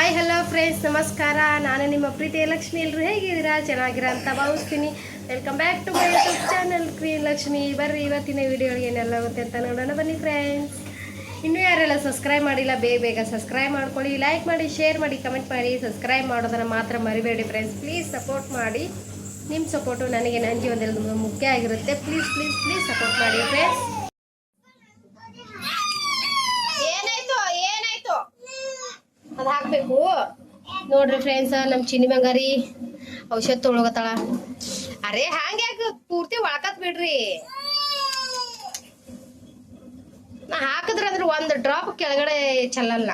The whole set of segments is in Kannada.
ಹಾಯ್ ಹಲೋ ಫ್ರೆಂಡ್ಸ್ ನಮಸ್ಕಾರ. ನಾನು ನಿಮ್ಮ ಪ್ರೀತಿಯ ಲಕ್ಷ್ಮಿ. ಎಲ್ಲರೂ ಹೇಗಿದ್ದೀರಾ? ಚೆನ್ನಾಗಿರೋ ಅಂತ ಭಾವಿಸ್ತೀನಿ. Welcome back to my YouTube channel queen Lakshmi ಬರ್ರಿ, ಇವತ್ತಿನ ವೀಡಿಯೋಗೆ ಏನೆಲ್ಲ ಆಗುತ್ತೆ ಅಂತ ನೋಡೋಣ. ಬನ್ನಿ ಫ್ರೆಂಡ್ಸ್ ಇನ್ನೂ ಯಾರೆಲ್ಲ ಸಬ್ಸ್ಕ್ರೈಬ್ ಮಾಡಿಲ್ಲ, ಬೇಗ ಬೇಗ ಸಬ್ಸ್ಕ್ರೈಬ್ ಮಾಡ್ಕೊಳ್ಳಿ. ಲೈಕ್ ಮಾಡಿ ಶೇರ್ ಮಾಡಿ ಕಮೆಂಟ್ ಮಾಡಿ. ಸಬ್ಸ್ಕ್ರೈಬ್ ಮಾಡೋದನ್ನು ಮಾತ್ರ ಮರಿಬೇಡಿ ಫ್ರೆಂಡ್ಸ್ ಪ್ಲೀಸ್ ಸಪೋರ್ಟ್ ಮಾಡಿ. ನಿಮ್ಮ ಸಪೋರ್ಟು ನನಗೆ ನನ್ನ ಜೀವನದಲ್ಲಿ ಮುಖ್ಯ ಆಗಿರುತ್ತೆ. ಪ್ಲೀಸ್ ಪ್ಲೀಸ್ ಪ್ಲೀಸ್ ಸಪೋರ್ಟ್ ಮಾಡಿ ಫ್ರೆಂಡ್ಸ್ ಏನಾಯ್ತು ಏನಾಯ್ತು ಅದು ಹಾಕ್ಬೇಕು. ನೋಡ್ರಿ ಫ್ರೆಂಡ್ಸ್ ನಮ್ಮ ಚಿನ್ನಿ ಬಂಗಾರಿ ಔಷಧ ತೊಳಗತ್ತಳ ಅರೆ ಹಂಗೆ ಪೂರ್ತಿ ಒಳಕತ್ ಬಿಡ್ರಿ? ನಾ ಹಾಕಿದ್ರ ಅಂದ್ರೆ ಒಂದು ಡ್ರಾಪ್ ಕೆಳಗಡೆ ಚೆಲ್ಲಲ್ಲ.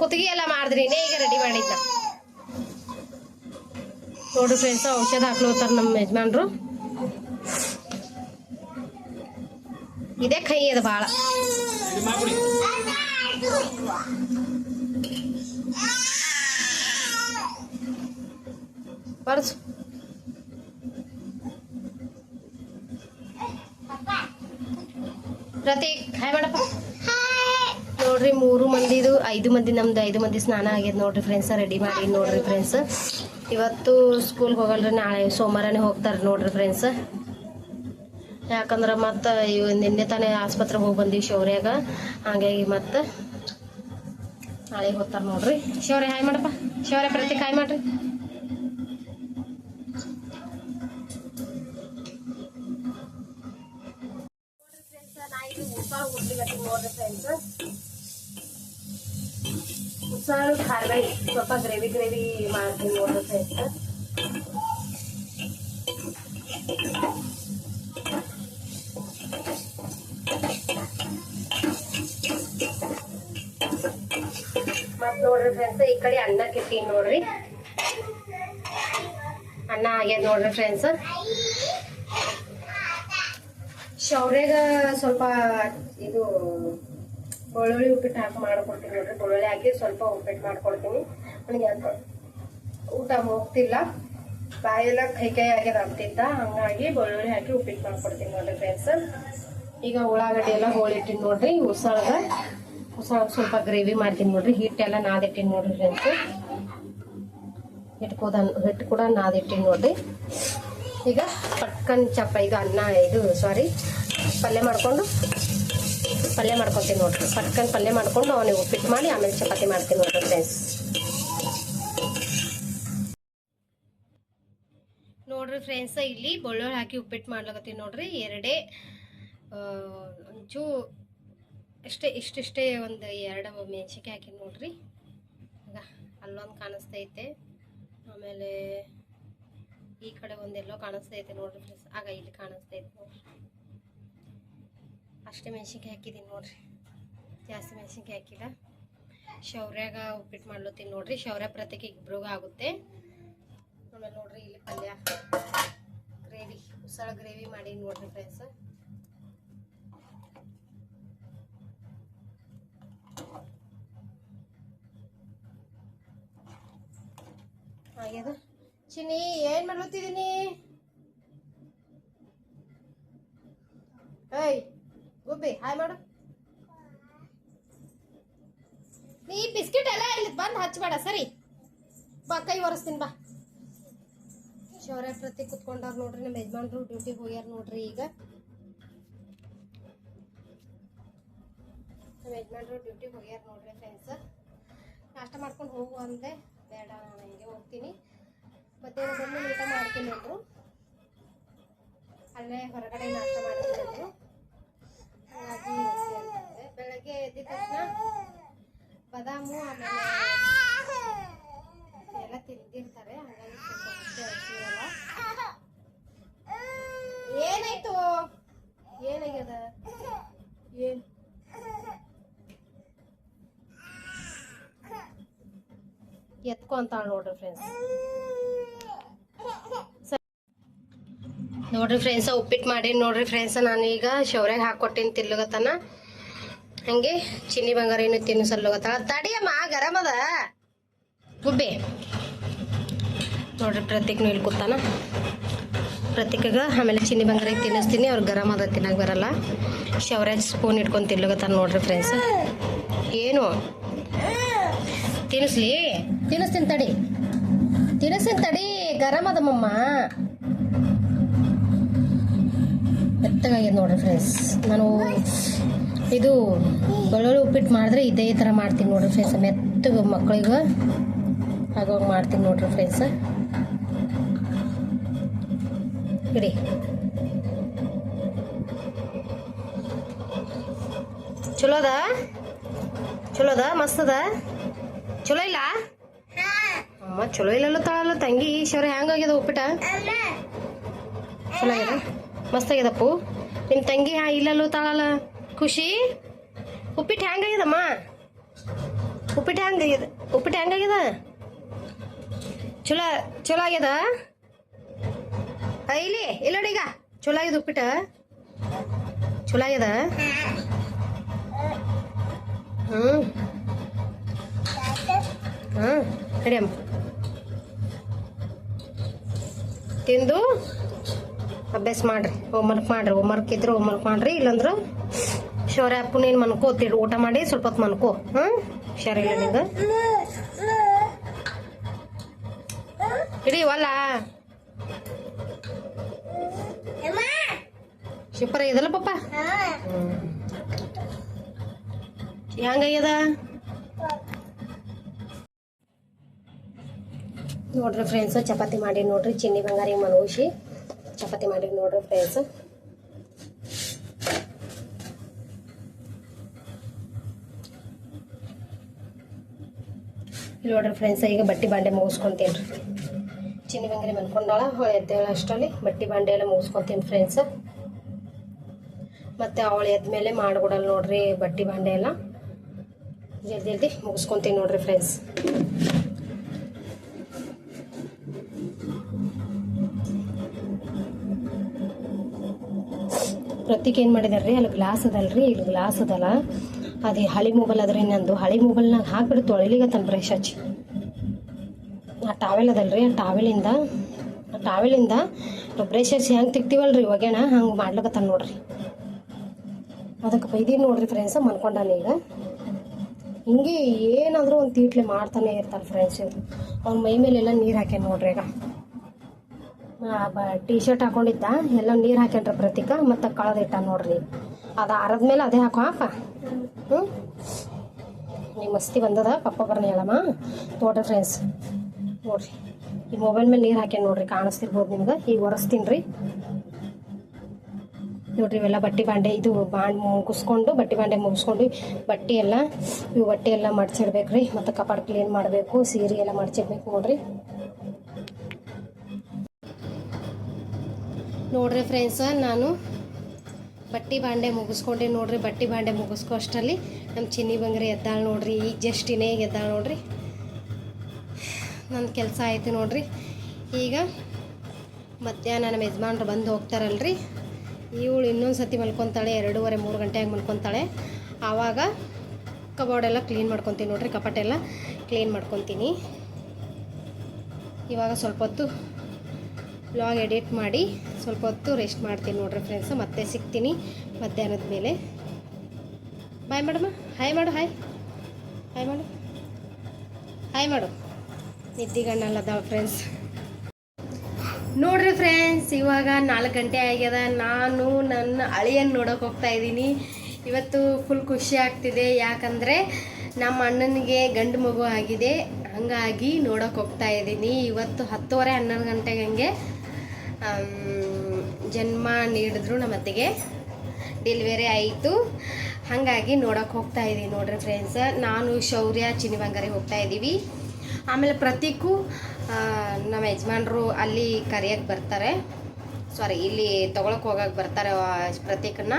ಕುತ್ತಿಗೆ ಎಲ್ಲ ಮಾಡಿದ್ರಿ ಈಗ ರೆಡಿ ಮಾಡಿದ್ದ ನೋಡ್ರಿ ಫ್ರೆಂಡ್ಸ್ ಔಷಧ ಹಾಕ್ಲೋತಾರ ನಮ್ಮ ಯಜಮಾನ್ರು. ಇದೇ ಕೈ ಅದು ಭಾಳ ಬರ್ಸು. ಪ್ರತೀಕ್ ಹಾಯ್ ಮಾಡಪ್ಪ. ನೋಡ್ರಿ, ಮೂರು ಮಂದಿದು, ಐದು ಮಂದಿ, ನಮ್ದು ಐದು ಮಂದಿ ಸ್ನಾನ ಆಗ್ಯದ ನೋಡ್ರಿ ಫ್ರೆಂಡ್ಸ್ ರೆಡಿ ಮಾಡಿ ನೋಡ್ರಿ ಫ್ರೆಂಡ್ಸ್ ಇವತ್ತು ಸ್ಕೂಲ್ಗೆ ಹೋಗಲ್ರಿ, ನಾಳೆ ಸೋಮವಾರನೇ ಹೋಗ್ತಾರೆ ನೋಡ್ರಿ ಫ್ರೆಂಡ್ಸ್ ಯಾಕಂದ್ರೆ ಮತ್ತೆ ಇವ್ ನಿನ್ನೆ ತಾನೇ ಆಸ್ಪತ್ರೆಗೆ ಹೋಗಿ ಬಂದೀವಿ ಶೌರ್ಯಾಗ. ಹಂಗಾಗಿ ಮತ್ತೆ ನಾಳೆ ಹೋಗ್ತಾರ ನೋಡ್ರಿ. ಶೌರ್ಯ, ಹಾಯ್ ಮಾಡಪ್ಪ. ಶೌರ್ಯ ಪ್ರತಿ ಹಾಯ್ ಮಾಡ್ರಿ. ಉತ್ಸಾಹ ಖಾರಬಾಯಿ ಸ್ವಲ್ಪ ಗ್ರೇವಿ ಗ್ರೇವಿ ಮಾಡ್ತೀನಿ ನೋಡ್ರಿ ಫ್ರೆಂಡ್ಸ್ ನೋಡ್ರಿ ಫ್ರೆಂಡ್ಸ್ ಈ ಕಡೆ ಅನ್ನ ಕೆತ್ತೀನಿ ನೋಡ್ರಿ. ಅನ್ನ ಆಗ್ಯದ ನೋಡ್ರಿ ಫ್ರೆಂಡ್ಸ್ ಶೌರ್ಯಾಗ ಸ್ವಲ್ಪ ಇದು ಬೆಳ್ಳುಳ್ಳಿ ಉಪ್ಪಿಟ್ಟು ಹಾಕಿ ಮಾಡ್ಕೊಡ್ತೀನಿ ನೋಡ್ರಿ. ಬೆಳ್ಳುಳ್ಳಿ ಹಾಕಿ ಸ್ವಲ್ಪ ಉಪ್ಪಿಟ್ಟು ಮಾಡ್ಕೊಡ್ತೀನಿ. ನನಗೆ ಅಂತ ಊಟ ಹೋಗ್ತಿಲ್ಲ. ಬಾಯೆಲ್ಲ ಕೈ ಕೈ ಆಗ್ಯದ ಆಗ್ತಿದ್ದ ಹಂಗಾಗಿ ಬೆಳ್ಳುಳ್ಳಿ ಹಾಕಿ ಉಪ್ಪಿಟ್ಟು ಮಾಡ್ಕೊಡ್ತೀನಿ ನೋಡ್ರಿ ಫ್ರೆಂಡ್ಸ್ ಈಗ ಉಳ್ಳಾಗಡ್ಡಿ ಎಲ್ಲ ಹೋಳಿಟ್ಟಿನಿ ನೋಡ್ರಿ ಉಸಾಳಗ ಉಸಾಳ ಸ್ವಲ್ಪ ಗ್ರೇವಿ ಮಾಡ್ತೀನಿ ನೋಡ್ರಿ. ಹಿಟ್ಟೆಲ್ಲ ನಾದಿಟ್ಟಿನಿ ನೋಡ್ರಿ ಫ್ರೆಂಡ್ಸ್ ಕೂಡ ಹಿಟ್ಟು ಕೂಡ ನಾದಿಟ್ಟಿನಿ ನೋಡ್ರಿ. ಈಗ ಪಟ್ಕನ್ ಚಪ್ಪ ಇದು ಅನ್ನ ಇದು ಸಾರಿ ಪಲ್ಯ ಮಾಡ್ಕೊಂಡು, ಪಲ್ಯ ಮಾಡ್ಕೊತೀನಿ ನೋಡ್ರಿ. ಪಟ್ಕನ್ ಪಲ್ಯ ಮಾಡ್ಕೊಂಡು ಅವನಿಗೆ ಉಪ್ಪಿಟ್ಟು ಮಾಡಿ ಆಮೇಲೆ ಚಪಾತಿ ಮಾಡ್ತೀನಿ ನೋಡ್ರಿ ಫ್ರೆಂಡ್ಸ್ ನೋಡ್ರಿ ಫ್ರೆಂಡ್ಸ್ ಇಲ್ಲಿ ಬೆಳ್ಳುಳ್ಳಿ ಹಾಕಿ ಉಪ್ಪಿಟ್ಟು ಮಾಡ್ಲಕತ್ತೀನಿ ನೋಡ್ರಿ. ಎರಡೇ ಒಂಚೂ ಇಷ್ಟೇ ಇಷ್ಟಿಷ್ಟೇ ಒಂದು ಎರಡು ಮೆಣಸಿನ್ಕಾಯಿ ಹಾಕಿ ನೋಡ್ರಿ. ಈಗ ಅಲ್ಲೊಂದು ಕಾಣಿಸ್ತೈತೆ. ಆಮೇಲೆ ಈ ಕಡೆ ಒಂದೆಲ್ಲೋ ಕಾಣಿಸ್ತೈತೆ ನೋಡ್ರಿ ಫ್ರೆಂಡ್ಸ್ ಆಗ ಇಲ್ಲಿ ಕಾಣಿಸ್ತೈತೆ ನೋಡ್ರಿ. ಅಷ್ಟೇ ಮೆಣಸಿನ್ಕಾಯಿ ಹಾಕಿದ್ದೀನಿ ನೋಡ್ರಿ. ಜಾಸ್ತಿ ಮೆಣಸಿನ್ಕಾಯಿ ಹಾಕಿಲ್ಲ. ಶೌರ್ಯಾಗ ಉಪ್ಪಿಟ್ಟು ಮಾಡ್ಲತ್ತೀನಿ ನೋಡ್ರಿ. ಶೌರ್ಯ ಪ್ರತಿಗೆ ಇಬ್ರಿಗೂ ಆಗುತ್ತೆ. ಆಮೇಲೆ ನೋಡ್ರಿ ಇಲ್ಲಿ ಪಲ್ಯ. ಗ್ರೇವಿ, ಉಸಳ ಗ್ರೇವಿ ಮಾಡಿ ನೋಡ್ರಿ ಫ್ರೆಂಡ್ಸ್ ಆಗ್ಯದ ಚಿನ್ನಿ, ಏನ್ ಮಾಡ್ಲತ್ತಿದೀನಿ? ಏಯ್, ಗುಬ್ಬಿ, ಹಾಯ್ ಮಾಡು. ನೀ ಬಿಸ್ಕಿಟ್ ಎಲ್ಲ ಇಲ್ಲಿ ಬಂದು ಹಚ್ಬೇಡ, ಸರಿ? ಬಾ, ಕೈ ಒರೆಸ್ತೀನಿ, ಬಾ. ಶೌರ್ಯ ಪ್ರತಿ ಕುತ್ಕೊಂಡಾರ ನೋಡ್ರಿ, ನಮ್ಮ ಯಜಮಾನ್ರು ಡ್ಯೂಟಿಗೆ ಹೋಗ್ಯಾರ ನೋಡ್ರಿ ಈಗ. ನಮ್ಮ ಯಜಮಾನ್ರು ಡ್ಯೂಟಿಗೆ ಹೋಗ್ಯಾರ ನೋಡ್ರಿ ಫ್ರೆಂಡ್ಸ್ ನಾಷ್ಟ ಮಾಡ್ಕೊಂಡು ಹೋಗು ಅಂದೆ. ಬೇಡ ನಾನು ಹಿಂಗೆ ಹೋಗ್ತೀನಿ. ಮತ್ತೆ ಬಂದು ಊಟ ಮಾಡ್ತೀನಿ ಅಂದರು. ಅಲ್ಲೇ ಹೊರಗಡೆ ನಾಷ್ಟ ಮಾಡ್ತೀನಿ ಅಂದರು. ಹಾಗಾಗಿ ಬೆಳಗ್ಗೆ ಎದ್ದ ತಕ್ಷಣ ಬದಾಮು, ಆಮೇಲೆ ಎಲ್ಲ ತಿಂದಿರ್ತಾರೆ. ಹಾಗಾಗಿ ಸ್ವಲ್ಪ ಏನಾಯ್ತು? ಏನಾಗ್ಯದ? ಏನ್? ಎತ್ಕೊ ಅಂತ ನೋಡ್ರಿ ಫ್ರೆಂಡ್ಸ್ ನೋಡ್ರಿ ಫ್ರೆಂಡ್ಸ ಉಪ್ಪಿಟ್ಟು ಮಾಡಿ ನೋಡ್ರಿ ಫ್ರೆಂಡ್ಸ ನಾನು ಈಗ ಶೌರ್ಯಾಗ ಹಾಕೊಟ್ಟಿನಿ ತಿಲ್ಲಗತನ. ಹಂಗೆ ಚಿನ್ನಿ ಬಂಗಾರ ಏನು ತಿನ್ನು ತಿನ್ನಿಸಲ್ಲಗತ್ತಾಳ ತಡಿಯಮ್ಮ ಗರಮ್ ಅದ. ಗುಬ್ಬಿ. ನೋಡ್ರಿ ಪ್ರತೀಕ್ನು ಇಲ್ಲಿ ಕೂತಾನ. ಪ್ರತೀಕಾಗ ಆಮೇಲೆ ಚಿನ್ನಿ ಬಂಗಾರ ತಿನ್ನಿಸ್ತೀನಿ, ಅವ್ರು ಗರಮ್ ಅದ ತಿನ್ನಕ್ಕೆ ಬರಲ್ಲ. ಶವರಾಜ್ ಸ್ಪೂನ್ ಇಟ್ಕೊಂಡು ತಿನ್ಲಗತ್ತಾನ ನೋಡ್ರಿ ಫ್ರೆಂಡ್ಸ್ ಏನು? ತಿನ್ನಿಸ್ಲಿ ತಿನ್ನಿಸ್ತೀನಿ ತಡಿ. ತಿನ್ನಿಸ್ತೀನಿ ತಡಿ, ಗರಂ ಅದ ಮಮ್ಮ. ಮೆತ್ತಗಾಗ್ಯದ ನೋಡ್ರಿ ಫ್ರೆಂಡ್ಸ್ ನಾನು ಇದು ಬೆಳ್ಳುಳ್ಳಿ ಉಪ್ಪಿಟ್ಟು ಮಾಡಿದ್ರೆ ಇದೇ ಥರ ಮಾಡ್ತೀನಿ ನೋಡ್ರಿ ಫ್ರೆಂಡ್ಸ್ ಮೆತ್ತಗೆ ಮಕ್ಕಳಿಗೆ ಹಾಗಾಗಿ ಮಾಡ್ತೀನಿ ನೋಡ್ರಿ ಫ್ರೆಂಡ್ಸ್ ಇಡಿ. ಚಲೋದ? ಚಲೋದ? ಮಸ್ತದ ಚಲೋ ಇಲ್ಲ? ಅಮ್ಮ ಚಲೋ ಇಲ್ಲಲ್ಲ ತಾಳಲ್ಲ ತಂಗಿ ಶೌರ್ಯ ಹೆಂಗಾಗ್ಯದ ಉಪ್ಪಿಟ ಚಲೋ ಆಗ್ಯದ? ಮಸ್ತ್ ಆಗ್ಯದಪ್ಪು ನಿಮ್ಮ ತಂಗಿ ಹಾ ಇಲ್ಲಲ್ಲೂ ತಾಳಲ್ಲ ಖುಷಿ? ಉಪ್ಪಿಟ್ಟು ಹೆಂಗಾಗ್ಯದಮ್ಮ ಉಪ್ಪಿಟ್ಟು ಹೆಂಗಾಗ್ಯದ ಉಪ್ಪಿಟ್ಟು ಹೆಂಗಾಗ್ಯದ ಚಲೋ ಚಲೋ ಆಗ್ಯದ? ಇಲ್ಲಿ ಇಲ್ಲ ಈಗ. ಚಲೋ ಆಗ್ಯದ ಉಪ್ಪಿಟ್ಟು? ಚಲೋ ಆಗ್ಯದ? ಹ್ಮ್. ಹ್ಞೂ ನಡಿ ಅಮ್ಮ. ತಿಂದು ಅಭ್ಯಾಸ ಮಾಡ್ರಿ ಹೋಮ್ವರ್ಕ್ ಮಾಡ್ರಿ ಹೋಮ್ವರ್ಕ್ ಇದ್ರೆ ಹೋಮ್ವರ್ಕ್ ಮಾಡ್ರಿ ಇಲ್ಲಾಂದ್ರೆ ಶೌರ್ಯ ಅಪ್ಪನ ಏನು ಮನ್ಕೋತಿ ಊಟ ಮಾಡಿ ಸ್ವಲ್ಪ ಹೊತ್ತು ಮನ್ಕೋ. ಹ್ಞೂ ಹುಷಾರಿಲ್ಲ ನಿಂಗೆ ಇಡೀ ಶಿಪರ ಇದಲ್ಲ ಪಪ್ಪ ಹೆಂಗಾಗ್ಯದ ನೋಡ್ರಿ ಫ್ರೆಂಡ್ಸು ಚಪಾತಿ ಮಾಡಿ ನೋಡ್ರಿ, ಚಿನ್ನಿ ಬಂಗಾರಿ ಮನೋಷಿ ಚಪಾತಿ ಮಾಡಿ ನೋಡ್ರಿ ಫ್ರೆಂಡ್ಸು ನೋಡ್ರಿ ಫ್ರೆಂಡ್ಸ್ ಈಗ ಬಟ್ಟೆ ಬಾಂಡೆ ಮುಗಿಸ್ಕೊಂತೀನಿ. ಚಿನ್ನಿ ಬಂಗಾರಿ ಮನ್ಕೊಂಡಾಳ ಹೊಳೆ ಎದ್ದೇಳ ಅಷ್ಟರಲ್ಲಿ. ಬಟ್ಟೆ ಬಾಂಡೆ ಎಲ್ಲ ಮುಗಿಸ್ಕೊತೀನಿ ಫ್ರೆಂಡ್ಸ್ ಮತ್ತು ಅವಳು ಎದ್ಮೇಲೆ ಮಾಡ್ಕೊಡಲ್ಲ ನೋಡ್ರಿ ಬಟ್ಟೆ ಬಾಂಡೆ ಎಲ್ಲ. ಜಲ್ದಿ ಜಲ್ದಿ ಮುಗಿಸ್ಕೊಂತೀನಿ ನೋಡ್ರಿ ಫ್ರೆಂಡ್ಸ್ ಪ್ರತೀಕ್ ಏನು ಮಾಡಿದಾರ್ರಿ? ಅಲ್ಲಿ ಗ್ಲಾಸ್ ಅದಲ್ರಿ, ಇಲ್ಲಿ ಗ್ಲಾಸ್ ಅದಲ್ಲ. ಅದು ಹಳಿ ಮೊಬೈಲ್ ಅದ್ರಿ ನಂದು. ಹಳಿ ಮೊಬೈಲ್ನಾಗ ಹಾಕ್ಬಿಟ್ಟು ತೊಳಿಲಿಗತ್ತಾನ ಬ್ರಷ್ ಹಚ್ಚಿ. ಆ ಟಾವೆಲ್ ಅದಲ್ರಿ, ಆ ಟಾವೆಲಿಂದ ಆ ಟಾವೆಲಿಂದ ಬ್ರಷ್ ಹಚ್ಚಿ ಹೆಂಗೆ ತಿಕ್ತೀವಲ್ರಿ ಒಗೆಣ ಹಂಗೆ ಮಾಡ್ಲಿಕತ್ತಾನ ನೋಡ್ರಿ. ಅದಕ್ಕೆ ಬೈದೀನಿ ನೋಡ್ರಿ ಫ್ರೆಂಡ್ಸ ಮನ್ಕೊಂಡಾನ ಈಗ. ಹಿಂಗೆ ಏನಾದರೂ ಒಂದು ತೀಟ್ಲೆ ಮಾಡ್ತಾನೆ ಇರ್ತಾನೆ ಫ್ರೆಂಡ್ಸ್ ಇವ್ರು. ಅವ್ನ ಮೈ ಮೇಲೆಲ್ಲ ನೀರು ಹಾಕ್ಯಾನ ನೋಡ್ರಿ ಈಗ. ಟಿ ಶರ್ಟ್ ಹಾಕೊಂಡಿದ್ದ. ಎಲ್ಲ ನೀರು ಹಾಕ್ಯಾನ್ರ ಪ್ರತೀಕ, ಮತ್ತು ಕಳೆದಿಟ್ಟ ನೋಡ್ರಿ. ಅದು ಆರದ್ಮೇಲೆ ಅದೇ ಹಾಕೋ ಹಾಕ. ಹ್ಞೂ ನಿಮ್ಮ ಮಸ್ತಿ ಬಂದದ, ಪಪ್ಪ ಬರ್ನಿ ಹೇಳಮ್ಮ. ತೋಟ ಫ್ರೆಂಡ್ಸ್ ನೋಡ್ರಿ. ಈ ಮೊಬೈಲ್ ಮೇಲೆ ನೀರು ಹಾಕ್ಯಾನ ನೋಡ್ರಿ, ಕಾಣಿಸ್ತಿರ್ಬೋದು ನಿಮ್ಗೆ. ಈಗ ಒರೆಸ್ತೀನಿ ರೀ ನೋಡ್ರಿ ಇವೆಲ್ಲ ಬಟ್ಟೆ ಬಾಂಡೆ, ಇದು ಬಾಂಡ್ ಮುಗಿಸ್ಕೊಂಡು, ಬಟ್ಟೆ ಬಾಂಡೆ ಮುಗಿಸ್ಕೊಂಡು, ಬಟ್ಟೆ ಎಲ್ಲ, ಇವು ಬಟ್ಟೆ ಎಲ್ಲ ಮಡ್ಚಿಡ್ಬೇಕು ರೀ ಮತ್ತು ಕಪಾಟ್ ಕ್ಲೀನ್ ಮಾಡಬೇಕು, ಸೀರೆ ಎಲ್ಲ ಮಡ್ಚಿಡ್ಬೇಕು ನೋಡ್ರಿ. ನೋಡ್ರಿ ಫ್ರೆಂಡ್ಸ ನಾನು ಬಟ್ಟೆ ಬಾಂಡೆ ಮುಗಿಸ್ಕೊಂಡೆ ನೋಡ್ರಿ, ಬಟ್ಟೆ ಬಾಂಡೆ ಮುಗಿಸ್ಕೊ ಅಷ್ಟರಲ್ಲಿ. ನಮ್ಮ ಚಿನ್ನಿ ಬಂಗ್ರಿ ಎದ್ದಾಳು ನೋಡ್ರಿ, ಈಗ ಜಸ್ಟ್ ಇನ್ನೇ ಎದ್ದಾಳು ನೋಡ್ರಿ. ನನ್ನ ಕೆಲಸ ಆಯಿತು ನೋಡ್ರಿ. ಈಗ ಮಧ್ಯಾಹ್ನ ನಮ್ಮ ಯಜಮಾನ್ರು ಬಂದು ಹೋಗ್ತಾರಲ್ರಿ. ಇವಳು ಇನ್ನೊಂದು ಸತಿ ಮಲ್ಕೊತಾಳೆ, ಎರಡೂವರೆ, ಮೂರು ಗಂಟೆಯಾಗಿ ಮಲ್ಕೊತಾಳೆ. ಆವಾಗ ಕಬೋರ್ಡೆಲ್ಲ ಕ್ಲೀನ್ ಮಾಡ್ಕೊತೀನಿ ನೋಡ್ರಿ, ಕಪಾಟೆಲ್ಲ ಕ್ಲೀನ್ ಮಾಡ್ಕೊತೀನಿ. ಇವಾಗ ಸ್ವಲ್ಪ ಹೊತ್ತು ವ್ಲಾಗ್ ಎಡಿಟ್ ಮಾಡಿ ಸ್ವಲ್ಪ ಹೊತ್ತು ರೆಸ್ಟ್ ಮಾಡ್ತೀನಿ ನೋಡ್ರಿ ಫ್ರೆಂಡ್ಸ್ ಮತ್ತೆ ಸಿಗ್ತೀನಿ ಮಧ್ಯಾಹ್ನದ ಮೇಲೆ. ಬಾಯ್ ಮಾಡಮ್ಮ ಹಾಯ್ ಮಾಡು ಹಾಯ್ ಹಾಯ್ ಮಾಡು ಹಾಯ್ ಮಾಡು ನಿದ್ದಿಗಣ್ಣಲ್ಲದಾಳ ಫ್ರೆಂಡ್ಸ್ ನೋಡ್ರಿ ಫ್ರೆಂಡ್ಸ್ ಇವಾಗ ನಾಲ್ಕು ಗಂಟೆ ಆಗ್ಯದ. ನಾನು ನನ್ನ ಅಳಿಯನ್ನು ನೋಡೋಕೆ ಹೋಗ್ತಾ ಇದ್ದೀನಿ. ಇವತ್ತು ಫುಲ್ ಖುಷಿ ಆಗ್ತಿದೆ. ಯಾಕಂದರೆ ನಮ್ಮ ಅಣ್ಣನಿಗೆ ಗಂಡು ಮಗು ಆಗಿದೆ. ಹಂಗಾಗಿ ನೋಡೋಕೆ ಹೋಗ್ತಾ ಇದ್ದೀನಿ. ಇವತ್ತು ಹತ್ತುವರೆ ಹನ್ನೊಂದು ಗಂಟೆಗೆ ಹಂಗೆ ಜನ್ಮ ನೀಡಿದ್ರು ನಮ್ಮ ಅತ್ತೆಗೆ. ಡೆಲಿವರಿ ಆಯಿತು. ಹಾಗಾಗಿ ನೋಡೋಕೆ ಹೋಗ್ತಾ ಇದ್ದೀವಿ ನೋಡ್ರಿ ಫ್ರೆಂಡ್ಸ್ ನಾನು ಶೌರ್ಯ ಚಿನ್ನಿ ಬಂಗಾರಿ ಹೋಗ್ತಾ ಇದ್ದೀವಿ ಆಮೇಲೆ ಪ್ರತೀಕು ನಮ್ಮ ಯಜಮಾನರು ಅಲ್ಲಿ ಕರೆಯೋಕ್ಕೆ ಬರ್ತಾರೆ. ಸಾರಿ ಇಲ್ಲಿ ತೊಗೊಳಕ್ಕೆ ಹೋಗಕ್ಕೆ ಬರ್ತಾರೆ ಪ್ರತೀಕನ್ನ.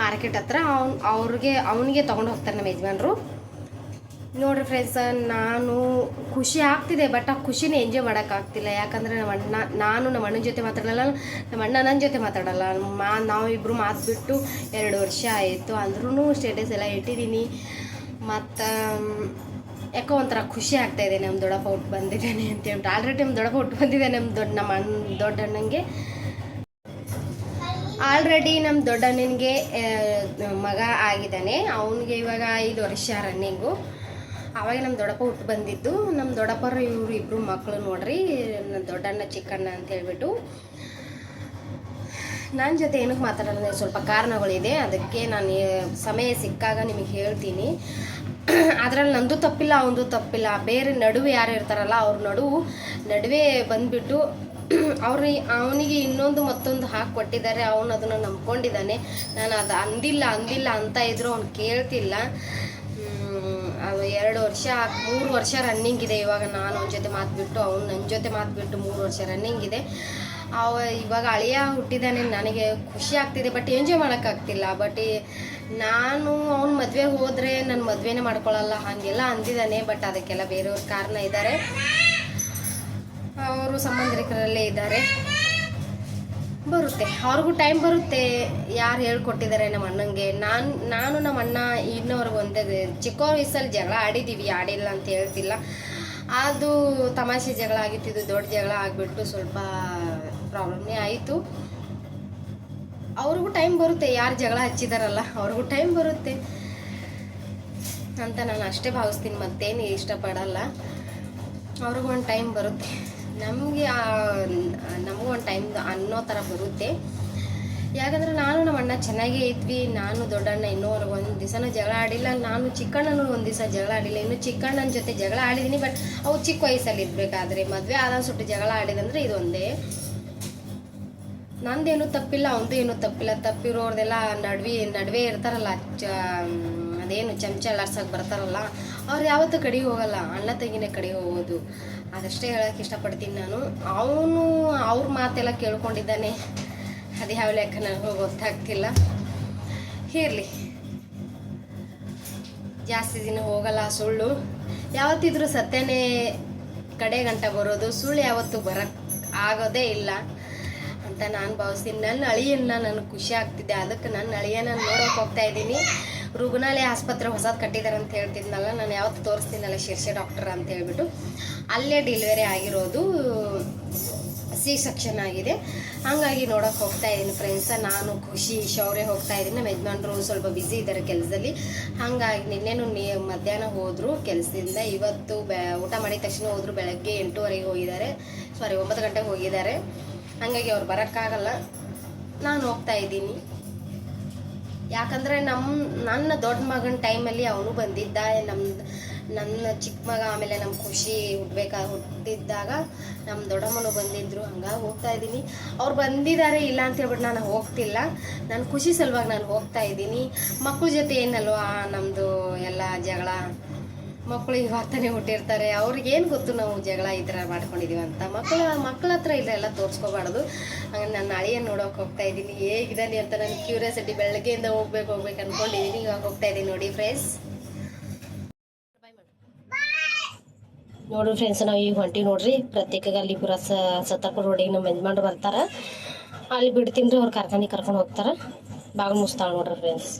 ಮಾರ್ಕೆಟ್ ಹತ್ರ ಅವ್ನು, ಅವ್ರಿಗೆ, ಅವನಿಗೆ ತೊಗೊಂಡು ಹೋಗ್ತಾರೆ ನಮ್ಮ ಯಜಮಾನ್ರು. ನೋಡ್ರಿ ಫ್ರೆಂಡ್ಸ್ ನಾನು ಖುಷಿ ಆಗ್ತಿದೆ ಬಟ್ ಆ ಖುಷಿನ ಎಂಜಾಯ್ ಮಾಡೋಕ್ಕಾಗ್ತಿಲ್ಲ ಯಾಕಂದರೆ ನಮ್ಮ ಅಣ್ಣ, ನಾನು ನಮ್ಮ ಅಣ್ಣನ ಜೊತೆ ಮಾತಾಡಲ್ಲ ನಮ್ಮ ಅಣ್ಣ ನನ್ನ ಜೊತೆ ಮಾತಾಡಲ್ಲ. ಮಾ ನಾವಿಬ್ಬರು ಮಾತು ಬಿಟ್ಟು ಎರಡು ವರ್ಷ ಆಯಿತು. ಅಂದ್ರೂ ಸ್ಟೇಟಸ್ ಎಲ್ಲ ಇಟ್ಟಿದ್ದೀನಿ ಮತ್ತು ಯಾಕೋ ಒಂಥರ ಖುಷಿ ಆಗ್ತಾಯಿದೆ ನಮ್ಮ ದೊಡ್ಡಪ್ಪ ಹುಟ್ಟು ಬಂದಿದ್ದಾನೆ ಅಂತ ಹೇಳ್ಬಿಟ್ಟು. ಆಲ್ರೆಡಿ ನಮ್ಮ ದೊಡ್ಡಪ್ಪ ಹುಟ್ಟು ಬಂದಿದೆ ನಮ್ಮ ದೊಡ್ಡ, ನಮ್ಮ ಅಣ್ಣ, ದೊಡ್ಡ ಅಣ್ಣಂಗೆ ಆಲ್ರೆಡಿ ನಮ್ಮ ದೊಡ್ಡಣ್ಣನಿಗೆ ಮಗ ಆಗಿದ್ದಾನೆ. ಅವನಿಗೆ ಇವಾಗ ಐದು ವರ್ಷ ರನ್ನಿಂಗು ಅವಾಗ ನಮ್ಮ ದೊಡ್ಡಪ್ಪ ಹುಟ್ಟು ಬಂದಿದ್ದು. ನಮ್ಮ ದೊಡ್ಡಪ್ಪರು ಇವರು ಇಬ್ಬರು ಮಕ್ಕಳು ನೋಡ್ರಿ, ನನ್ನ ದೊಡ್ಡಣ್ಣ ಚಿಕ್ಕಣ್ಣ ಅಂತ ಹೇಳ್ಬಿಟ್ಟು. ನನ್ನ ಜೊತೆ ಏನಕ್ಕೆ ಮಾತಾಡೋಣ ಸ್ವಲ್ಪ ಕಾರಣಗಳಿದೆ. ಅದಕ್ಕೆ ನಾನು ಸಮಯ ಸಿಕ್ಕಾಗ ನಿಮಗೆ ಹೇಳ್ತೀನಿ. ಅದರಲ್ಲಿ ನಂದು ತಪ್ಪಿಲ್ಲ ಅವನದು ತಪ್ಪಿಲ್ಲ. ಬೇರೆ ನಡುವೆ ಯಾರು ಇರ್ತಾರಲ್ಲ, ಅವ್ರ ನಡುವು ನಡುವೆ ಬಂದ್ಬಿಟ್ಟು ಅವ್ರು ಅವನಿಗೆ ಇನ್ನೊಂದು ಮತ್ತೊಂದು ಹಾಕಿ ಕೊಟ್ಟಿದ್ದಾರೆ. ಅವನು ಅದನ್ನು ನಂಬ್ಕೊಂಡಿದ್ದಾನೆ. ನಾನು ಅದು ಅಂದಿಲ್ಲ ಅಂದಿಲ್ಲ ಅಂತ ಇದ್ರು ಅವ್ನು ಕೇಳ್ತಿಲ್ಲ. ಅದು ಎರಡು ವರ್ಷ, ಮೂರು ವರ್ಷ ರನ್ನಿಂಗ್ ಇದೆ. ಇವಾಗ ನಾನು ಅವನ ಜೊತೆ ಮಾತು ಬಿಟ್ಟು, ಅವ್ನು ನನ್ನ ಜೊತೆ ಮಾತು ಬಿಟ್ಟು ಮೂರು ವರ್ಷ ರನ್ನಿಂಗ್ ಇದೆ. ಅವ ಇವಾಗ ಅಳಿಯ ಹುಟ್ಟಿದ್ದಾನೆ ನನಗೆ ಖುಷಿ ಆಗ್ತಿದೆ ಬಟ್ ಎಂಜಾಯ್ ಮಾಡೋಕ್ಕಾಗ್ತಿಲ್ಲ ಬಟ್ ನಾನು ಅವ್ನ ಮದುವೆ ಹೋದರೆ ನನ್ನ ಮದುವೆನೇ ಮಾಡ್ಕೊಳ್ಳಲ್ಲ ಹಾಗೆಲ್ಲ ಅಂದಿದ್ದಾನೆ ಬಟ್ ಅದಕ್ಕೆಲ್ಲ ಬೇರೆಯವ್ರ ಕಾರಣ ಇದ್ದಾರೆ ಅವರು ಸಂಬಂಧಿಕರಲ್ಲೇ ಇದ್ದಾರೆ ಬರುತ್ತೆ. ಅವ್ರಿಗೂ ಟೈಮ್ ಬರುತ್ತೆ. ಯಾರು ಹೇಳ್ಕೊಟ್ಟಿದ್ದಾರೆ ನಮ್ಮ ಅಣ್ಣಂಗೆ. ನಾನು ನಾನು ನಮ್ಮ ಅಣ್ಣ ಇನ್ನೋರ್ಗೆ ಒಂದೇ ಚಿಕ್ಕ ವಯಸ್ಸಲ್ಲಿ ಜಗಳ ಆಡಿದ್ದೀವಿ ಆಡಿಲ್ಲ ಅಂತ ಹೇಳ್ತಿಲ್ಲ. ಅದು ತಮಾಷೆ ಜಗಳ ಆಗಿತ್ತಿದ್ದು ದೊಡ್ಡ ಜಗಳ ಆಗಿಬಿಟ್ಟು ಸ್ವಲ್ಪ ಪ್ರಾಬ್ಲಮ್ನೇ ಆಯಿತು. ಅವ್ರಿಗೂ ಟೈಮ್ ಬರುತ್ತೆ. ಯಾರು ಜಗಳ ಹಚ್ಚಿದಾರಲ್ಲ, ಅವ್ರಿಗೂ ಟೈಮ್ ಬರುತ್ತೆ. ಅಂತ ನಾನು ಅಷ್ಟೇ ಭಾವಿಸ್ತೀನಿ. ಮತ್ತೇನು ಇಷ್ಟಪಡಲ್ಲ. ಅವ್ರಿಗೂ ಒಂದು ಟೈಮ್ ಬರುತ್ತೆ. ನಮಗೆ ನಮಗೂ ಒಂದು ಟೈಮ್ ಅನ್ನೋ ಥರ ಬರುತ್ತೆ. ಯಾಕಂದ್ರೆ ನಾನು ನಮ್ಮ ಅಣ್ಣ ಚೆನ್ನಾಗೇ ಇದ್ವಿ, ನಾನು ದೊಡ್ಡಣ್ಣ ಇನ್ನೂ ಒಂದು ದಿವಸನೂ ಜಗಳ ಆಡಿಲ್ಲ, ನಾನು ಚಿಕ್ಕಣ್ಣನೂ ಒಂದು ದಿವಸ ಜಗಳ ಆಡಿಲ್ಲ. ಇನ್ನು ಚಿಕ್ಕಣ್ಣನ ಜೊತೆ ಜಗಳ ಆಡಿದ್ದೀನಿ ಬಟ್ ಅವು ಚಿಕ್ಕ ವಯಸ್ಸಲ್ಲಿ ಇರಬೇಕಾದ್ರೆ ಮದುವೆ ಆದ ಸುಟ್ಟು ಜಗಳ ಆಡಿದಂದ್ರೆ ಇದೊಂದೇ. ನಂದೇನು ತಪ್ಪಿಲ್ಲ, ಅವನದು ಏನು ತಪ್ಪಿಲ್ಲ. ತಪ್ಪಿರೋರ್ದೆಲ್ಲ ನಡುವೆ ನಡುವೆ ಇರ್ತಾರಲ್ಲ, ಚ ಅದೇನು ಚಮಚ ಆಡ್ಸೋಕೆ ಬರ್ತಾರಲ್ಲ ಅವ್ರು ಯಾವತ್ತೂ ಕಡೆಗೆ ಹೋಗಲ್ಲ, ಅಣ್ಣ ತಂಗಿನೇ ಕಡೆಗೆ ಹೋಗೋದು. ಅದಷ್ಟೇ ಹೇಳಕ್ಕೆ ಇಷ್ಟಪಡ್ತೀನಿ ನಾನು. ಅವನು, ಅವ್ರ ಮಾತೆಲ್ಲ ಕೇಳ್ಕೊಂಡಿದ್ದಾನೆ. ಅದು ಯಾವ ಲೆಕ್ಕ ನನಗೂ ಗೊತ್ತಾಗ್ತಿಲ್ಲ. ಇರಲಿ. ಜಾಸ್ತಿ ದಿನ ಹೋಗಲ್ಲ ಸುಳ್ಳು. ಯಾವತ್ತಿದ್ರೂ ಸತ್ಯನೇ ಕಡೆ ಗಂಟ ಬರೋದು. ಸುಳ್ಳು ಯಾವತ್ತೂ ಬರಕ್ ಆಗೋದೇ ಇಲ್ಲ ಅಂತ ನಾನು ಭಾವಿಸ್ತೀನಿ. ನನ್ನ ಅಳಿಯನ್ನ ನನಗೆ ಖುಷಿ ಆಗ್ತಿದೆ ಅದಕ್ಕೆ ನನ್ನ ಅಳಿಯನ್ನ ನೋಡೋಕೆ ಹೋಗ್ತಾ ಇದ್ದೀನಿ. ರುಗ್ನಾಲಯ ಆಸ್ಪತ್ರೆ ಹೊಸದು ಕಟ್ಟಿದ್ದಾರೆ ಅಂತ ಹೇಳ್ತಿದ್ನಲ್ಲ, ನಾನು ಯಾವತ್ತು ತೋರಿಸ್ತೀನಲ್ಲ ಶೀರ್ಷೆ ಡಾಕ್ಟರ್ ಅಂತ ಹೇಳ್ಬಿಟ್ಟು. ಅಲ್ಲೇ ಡೆಲಿವರಿ ಆಗಿರೋದು ಸಿ ಸೆಕ್ಷನ್ ಆಗಿದೆ. ಹಂಗಾಗಿ ನೋಡೋಕೆ ಹೋಗ್ತಾ ಇದ್ದೀನಿ ಫ್ರೆಂಡ್ಸ ನಾನು ಖುಷಿ, ಶೌರ್ಯ ಹೋಗ್ತಾ ಇದ್ದೀನಿ ನಮ್ಮ ಯಜಮಾನ್ರು ಸ್ವಲ್ಪ ಬ್ಯುಸಿ ಇದ್ದಾರೆ ಕೆಲಸದಲ್ಲಿ. ಹಾಗಾಗಿ ನಿನ್ನೆನು ನೀ ಮಧ್ಯಾಹ್ನ ಹೋದರು ಕೆಲಸದಿಂದ. ಇವತ್ತು ಬೆ, ಊಟ ಮಾಡಿದ ತಕ್ಷಣ ಹೋದರು ಬೆಳಗ್ಗೆ ಎಂಟೂವರೆಗೆ ಹೋಗಿದ್ದಾರೆ. ಸಾರಿ ಒಂಬತ್ತು ಗಂಟೆಗೆ ಹೋಗಿದ್ದಾರೆ. ಹಾಗಾಗಿ ಅವ್ರು ಬರೋಕ್ಕಾಗಲ್ಲ. ನಾನು ಹೋಗ್ತಾ ಇದ್ದೀನಿ ಯಾಕಂದರೆ ನಮ್ಮ ನನ್ನ ದೊಡ್ಡ ಮಗನ ಟೈಮಲ್ಲಿ ಅವನು ಬಂದಿದ್ದ ನಮ್ಮ ನನ್ನ ಚಿಕ್ಕ ಮಗ ಆಮೇಲೆ ನಮ್ಮ ಖುಷಿ ಹುಟ್ಟಬೇಕಾ ಹುಟ್ಟಿದ್ದಾಗ ನಮ್ಮ ದೊಡ್ಡಮ್ಮನು ಬಂದಿದ್ದರು ಹಂಗಾಗಿ ಹೋಗ್ತಾ ಇದ್ದೀನಿ. ಅವ್ರು ಬಂದಿದ್ದಾರೆ ಇಲ್ಲ ಅಂತ ಹೇಳ್ಬಿಟ್ಟು ನಾನು ಹೋಗ್ತಿಲ್ಲ. ನಾನು ಖುಷಿ ಸಲುವಾಗಿ ನಾನು ಹೋಗ್ತಾ ಇದ್ದೀನಿ. ಮಕ್ಕಳ ಜೊತೆ ಏನಲ್ವಾ ನಮ್ಮದು ಎಲ್ಲ ಜಗಳ? ಮಕ್ಕಳು ಇವಾಗ ತಾನೇ ಹುಟ್ಟಿರ್ತಾರೆ. ಅವ್ರಿಗೇನು ಗೊತ್ತು ನಾವು ಜಗಳ ಈ ಥರ ಮಾಡ್ಕೊಂಡಿದೀವಿ ಅಂತ? ಮಕ್ಕಳು ಮಕ್ಕಳ ಹತ್ರ ಇಲ್ಲ ತೋರಿಸ್ಕೋಬಾರ್ದು. ಹಂಗೆ ನಾನು ಅಳಿಯನ್ನು ನೋಡೋಕೆ ಹೋಗ್ತಾ ಇದ್ದೀನಿ. ಹೇಗಿದ್ದಾನೆ ಅಂತ ನನಗೆ ಕ್ಯೂರಿಯಾಸಿಟಿ ಬೆಳಗ್ಗೆಯಿಂದ ಹೋಗ್ಬೇಕು ಹೋಗ್ಬೇಕು ಅಂದ್ಕೊಂಡಿದ್ದೀನಿ ಇವಾಗ ಹೋಗ್ತಾ ಇದ್ದೀನಿ ನೋಡಿ ಫ್ರೆಂಡ್ಸ್ ನೋಡ್ರಿ ಫ್ರೆಂಡ್ಸ್ ನಾವು ಈಗ ಹೊಂಟಿ ನೋಡ್ರಿ. ಪ್ರತ್ಯೇಕ ಅಲ್ಲಿ ಪುರ ಸತ್ತಪ್ಪ ರೋಡಿಗೆ ನಮ್ಮ ಯಜಮಾನ್ರು ಬರ್ತಾರೆ. ಅಲ್ಲಿ ಬಿಡ್ತೀನಿ ರೀ ಅವ್ರು ಕಾರ್ಖಾನೆ ಕರ್ಕೊಂಡು ಹೋಗ್ತಾರೆ. ಬಾಗಿಲು ಮುಸ್ತಾಳ ನೋಡ್ರಿ ಫ್ರೆಂಡ್ಸ್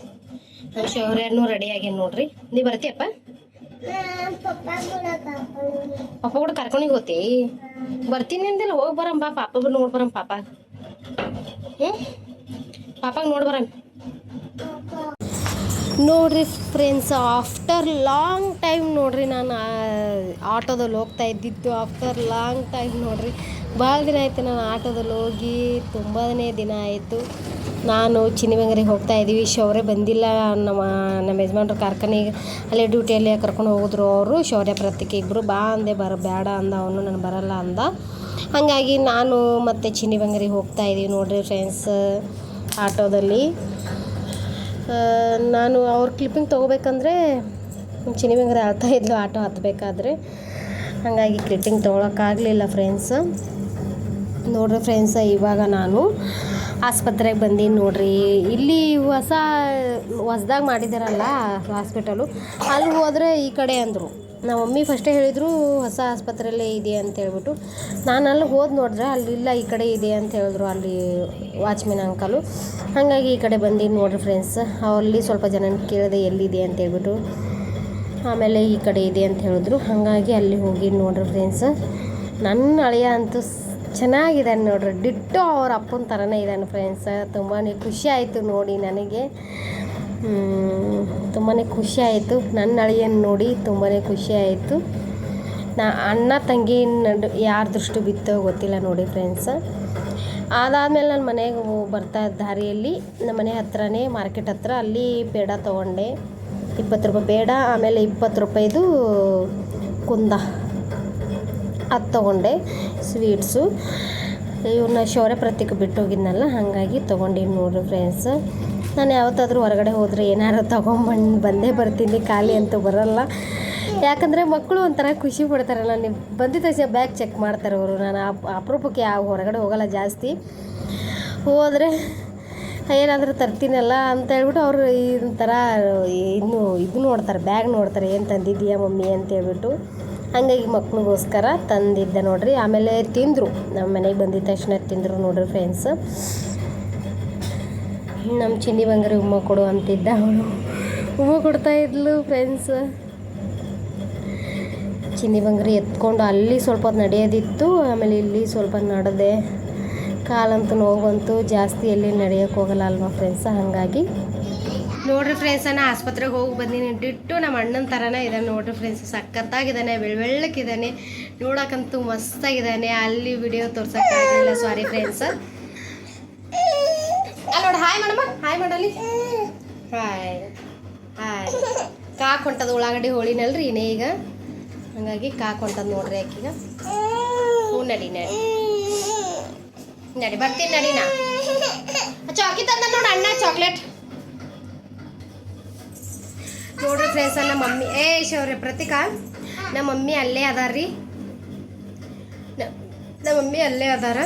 ನಮ್ಮ ಶೌರ್ಯನೂ ರೆಡಿ ಆಗ್ಯಾನ ನೋಡ್ರಿ. ನೀವು ಬರ್ತೀಯಪ್ಪ? ಪಪ್ಪ ಕೂಡ ಕರ್ಕೊಂಡಿಗೆ ಹೋತಿ ಬರ್ತೀನಿ ಅಂದಿಲ್ಲ, ಹೋಗಿ ಬರಂ ಬಾ, ಪಾಪ ನೋಡಿ ಬರಂ ಪಾಪ. ಹ್ಞೂ ಪಾಪಾಗ ನೋಡಿ ಬರಂ ನೋಡ್ರಿ ಫ್ರೆಂಡ್ಸ್ ಆಫ್ಟರ್ ಲಾಂಗ್ ಟೈಮ್ ನೋಡ್ರಿ ನಾನು ಆಟೋದಲ್ಲಿ ಹೋಗ್ತಾ ಇದ್ದಿದ್ದು ಆಫ್ಟರ್ ಲಾಂಗ್ ಟೈಮ್ ನೋಡ್ರಿ. ಭಾಳ ದಿನ ಆಯಿತು ನಾನು ಆಟೋದಲ್ಲಿ ಹೋಗಿ, ತುಂಬನೇ ದಿನ ಆಯಿತು. ನಾನು ಚಿನಿಬೆಂಗರಿಗೆ ಹೋಗ್ತಾ ಇದ್ದೀವಿ. ಶೌರ್ಯ ಬಂದಿಲ್ಲ. ನಮ್ಮ ನಮ್ಮ ಯಜಮಾನ್ರು ಕಾರ್ಖಾನೆಗೆ ಅಲ್ಲೇ ಡ್ಯೂಟಿಯಲ್ಲಿ ಕರ್ಕೊಂಡು ಹೋದ್ರು ಅವರು. ಶೌರ್ಯ ಪ್ರತ್ಯೇಕ ಇಬ್ಬರು ಬಾ ಅಂದೆ, ಬರ ಬೇಡ ಅಂದ, ಅವನು ನಾನು ಬರಲ್ಲ ಅಂದ. ಹಾಗಾಗಿ ನಾನು ಮತ್ತು ಚಿನಿಬೆಂಗರಿಗೆ ಹೋಗ್ತಾ ಇದ್ದೀವಿ ನೋಡಿರಿ ಫ್ರೆಂಡ್ಸ್ ಆಟೋದಲ್ಲಿ. ನಾನು ಅವ್ರ ಕ್ಲಿಪ್ಪಿಂಗ್ ತೊಗೋಬೇಕಂದ್ರೆ ಚಿನಿಬೆಂಗರೆ ಅಳ್ತಾ ಇದ್ಲು. ಆಟೋ ಹತ್ತಬೇಕಾದ್ರೆ ಹಾಗಾಗಿ ಕ್ಲಿಪ್ಪಿಂಗ್ ತೊಗೊಳಕ್ಕಾಗಲಿಲ್ಲ ಫ್ರೆಂಡ್ಸ್ ನೋಡ್ರಿ ಫ್ರೆಂಡ್ಸ್ ಇವಾಗ ನಾನು ಆಸ್ಪತ್ರೆಗೆ ಬಂದೀನಿ ನೋಡ್ರಿ. ಇಲ್ಲಿ ಹೊಸ, ಹೊಸ್ದಾಗಿ ಮಾಡಿದಾರಲ್ಲ ಹಾಸ್ಪಿಟಲು ಅಲ್ಲಿ ಹೋದರೆ ಈ ಕಡೆ ಅಂದರು. ನಮ್ಮ ಮಮ್ಮಿ ಫಸ್ಟೇ ಹೇಳಿದರು, ಹೊಸ ಆಸ್ಪತ್ರೆಯಲ್ಲೇ ಇದೆ ಅಂತ ಹೇಳ್ಬಿಟ್ಟು. ನಾನು ಅಲ್ಲಿ ಹೋದ್ ನೋಡಿದ್ರೆ ಅಲ್ಲಿಲ್ಲ ಈ ಕಡೆ ಇದೆ ಅಂತ ಹೇಳಿದ್ರು ಅಲ್ಲಿ ವಾಚ್ಮೆನ್ ಅಂಕಲು ಹಾಗಾಗಿ ಈ ಕಡೆ ಬಂದೀನಿ ನೋಡ್ರಿ ಫ್ರೆಂಡ್ಸ್ ಅಲ್ಲಿ ಸ್ವಲ್ಪ ಜನ ಕೇಳಿದೆ ಎಲ್ಲಿದೆ ಅಂತ ಹೇಳ್ಬಿಟ್ಟು. ಆಮೇಲೆ ಈ ಕಡೆ ಇದೆ ಅಂತ ಹೇಳಿದ್ರು. ಹಾಗಾಗಿ ಅಲ್ಲಿ ಹೋಗಿ ನೋಡ್ರಿ ಫ್ರೆಂಡ್ಸ್ ನನ್ನ ಅಳಿಯ ಅಂತೂ ಚೆನ್ನಾಗಿದ್ದಾನೆ ನೋಡ್ರಿ. ಡಿಟ್ಟು ಅವ್ರ ಅಪ್ಪನ ಥರನೇ ಇದ್ದಾನೆ ಫ್ರೆಂಡ್ಸ್ ತುಂಬಾ ಖುಷಿ ಆಯಿತು ನೋಡಿ ನನಗೆ. ತುಂಬಾ ಖುಷಿ ಆಯಿತು. ನನ್ನ ಅಳಿಯನ್ನು ನೋಡಿ ತುಂಬಾ ಖುಷಿ ಆಯಿತು. ನಾ, ಅಣ್ಣ ತಂಗಿ ನಡು, ಯಾರ ದೃಷ್ಟಿ ಬಿತ್ತೋ ಗೊತ್ತಿಲ್ಲ ನೋಡಿ ಫ್ರೆಂಡ್ಸ್ ಅದಾದಮೇಲೆ ನನ್ನ ಮನೆಗೆ ಬರ್ತಾ ದಾರಿಯಲ್ಲಿ ನಮ್ಮ ಮನೆ ಹತ್ರನೇ ಮಾರ್ಕೆಟ್ ಹತ್ರ ಅಲ್ಲಿ ಪೇಡ ತೊಗೊಂಡೆ. ಇಪ್ಪತ್ತು ರೂಪಾಯಿ ಪೇಡ, ಆಮೇಲೆ ಇಪ್ಪತ್ತು ರೂಪಾಯಿದು ಕುಂದ. ಅದು ತೊಗೊಂಡೆ ಸ್ವೀಟ್ಸು. ಇವನ್ನ ಶೌರ್ಯ ಪ್ರತೀಕ ಬಿಟ್ಟು ಹೋಗಿದ್ನಲ್ಲ, ಹಾಗಾಗಿ ತೊಗೊಂಡಿನಿ ನೋಡ್ರಿ ಫ್ರೆಂಡ್ಸ್ ನಾನು ಯಾವತ್ತಾದರೂ ಹೊರಗಡೆ ಹೋದರೆ ಏನಾರು ತೊಗೊಂಬಂದು, ಬಂದೇ ಬರ್ತೀನಿ, ಖಾಲಿ ಅಂತೂ ಬರಲ್ಲ. ಯಾಕಂದರೆ ಮಕ್ಕಳು ಒಂಥರ ಖುಷಿ ಪಡ್ತಾರೆ ನಾನು ಬಂದಿದ್ದ ತಕ್ಷಣ ಬ್ಯಾಗ್ ಚೆಕ್ ಮಾಡ್ತಾರೆ ಅವರು. ನಾನು ಅಪ್ ಅಪರೂಪಕ್ಕೆ ಯಾವ ಹೊರಗಡೆ ಹೋಗಲ್ಲ ಜಾಸ್ತಿ. ಹೋದರೆ ಏನಾದರೂ ತರ್ತೀನಲ್ಲ ಅಂತ ಹೇಳ್ಬಿಟ್ಟು ಅವರು ಈ ಥರ, ಇನ್ನು ಇದು ನೋಡ್ತಾರೆ, ಬ್ಯಾಗ್ ನೋಡ್ತಾರೆ, ಏನು ತಂದಿದ್ದೀಯಾ ಮಮ್ಮಿ ಅಂತ ಹೇಳ್ಬಿಟ್ಟು. ಹಾಗಾಗಿ ಮಕ್ಳಿಗೋಸ್ಕರ ತಂದಿದ್ದೆ ನೋಡ್ರಿ. ಆಮೇಲೆ ತಿಂದರು. ನಮ್ಮ ಮನೆಗೆ ಬಂದಿದ್ದ ತಕ್ಷಣ ತಿಂದರು ನೋಡ್ರಿ ಫ್ರೆಂಡ್ಸ್ ನಮ್ಮ ಚಿನ್ನಿ ಬಂಗಾರ ಉಮ್ಮ ಕೊಡು ಅಂತಿದ್ದ ಅವಳು. ಉಮ್ಮ ಕೊಡ್ತಾ ಇದ್ಲು ಫ್ರೆಂಡ್ಸ್ ಚಿನ್ನಿ ಬಂಗಾರಿ ಎತ್ಕೊಂಡು ಅಲ್ಲಿ ಸ್ವಲ್ಪ ಹೊತ್ತು ನಡೆಯೋದಿತ್ತು. ಆಮೇಲೆ ಇಲ್ಲಿ ಸ್ವಲ್ಪ ನಡೆದೆ. ಕಾಲಂತೂ ನೋವಂತೂ ಜಾಸ್ತಿ ಎಲ್ಲಿ ನಡೆಯೋಕ್ಕೋಗಲ್ಲ ಅಲ್ವಾ ಫ್ರೆಂಡ್ಸ್ ಹಾಗಾಗಿ ನೋಡ್ರಿ ಫ್ರೆಂಡ್ಸ್ ನಾನು ಆಸ್ಪತ್ರೆಗೆ ಹೋಗಿ ಬಂದೀನಿ. ಡಿಟ್ಟು ನಮ್ಮ ಅಣ್ಣನ ಥರನೇ ಇದ್ದಾನೆ ನೋಡ್ರಿ ಫ್ರೆಂಡ್ಸ್ ಸಖತ್ತಾಗಿದ್ದಾನೆ ಬೆಳ್ಬೆಳ್ಳಕ್ಕಿದ್ದಾನೆ ನೋಡೋಕ್ಕಂತೂ ಮಸ್ತಾಗಿದ್ದಾನೆ ಅಲ್ಲಿ ವಿಡಿಯೋ ತೋರ್ಸೋಕ್ಕಾಗಲಿಲ್ಲ ಸಾರಿ ಫ್ರೆಂಡ್ಸ್ ಅಲ್ಲಿ ನೋಡಿ ಹಾಯ್ ಮಾಡಮ್ಮ ಹಾಯ್ ಮಾಡಲಿ. ಹಾಯ್ ಹಾಯ್ ಕಾಕ್ ಹೊಂಟದ ಉಳ್ಳಾಗಡ್ಡಿ ಹೋಳಿನಲ್ರಿ ಇನ್ನೇ ಈಗ. ಹಂಗಾಗಿ ಕಾಕ್ ಹೊಂಟದ ನೋಡ್ರಿ ಆಕೀಗ. ಹ್ಞೂ ನಡಿ ನಡಿ. ನಡಿ, ಬರ್ತೀನಿ, ನಡಿ ನಾ. ಚಾಕಿ ತಂದ ನೋಡಿ, ಅಣ್ಣ, ಚಾಕ್ಲೇಟ್. ನೋಡ್ರಿ ಫ್ರೆಂಡ್ಸ್ ನಮ್ಮ ಮಮ್ಮಿ ಏ ಶೌರ್ಯ ಪ್ರತೀಕ, ನಮ್ಮ ಮಮ್ಮಿ ಅಲ್ಲೇ ಅದಾರ್ರಿ. ನಮ್ಮ ಮಮ್ಮಿ ಅಲ್ಲೇ ಅದಾರ.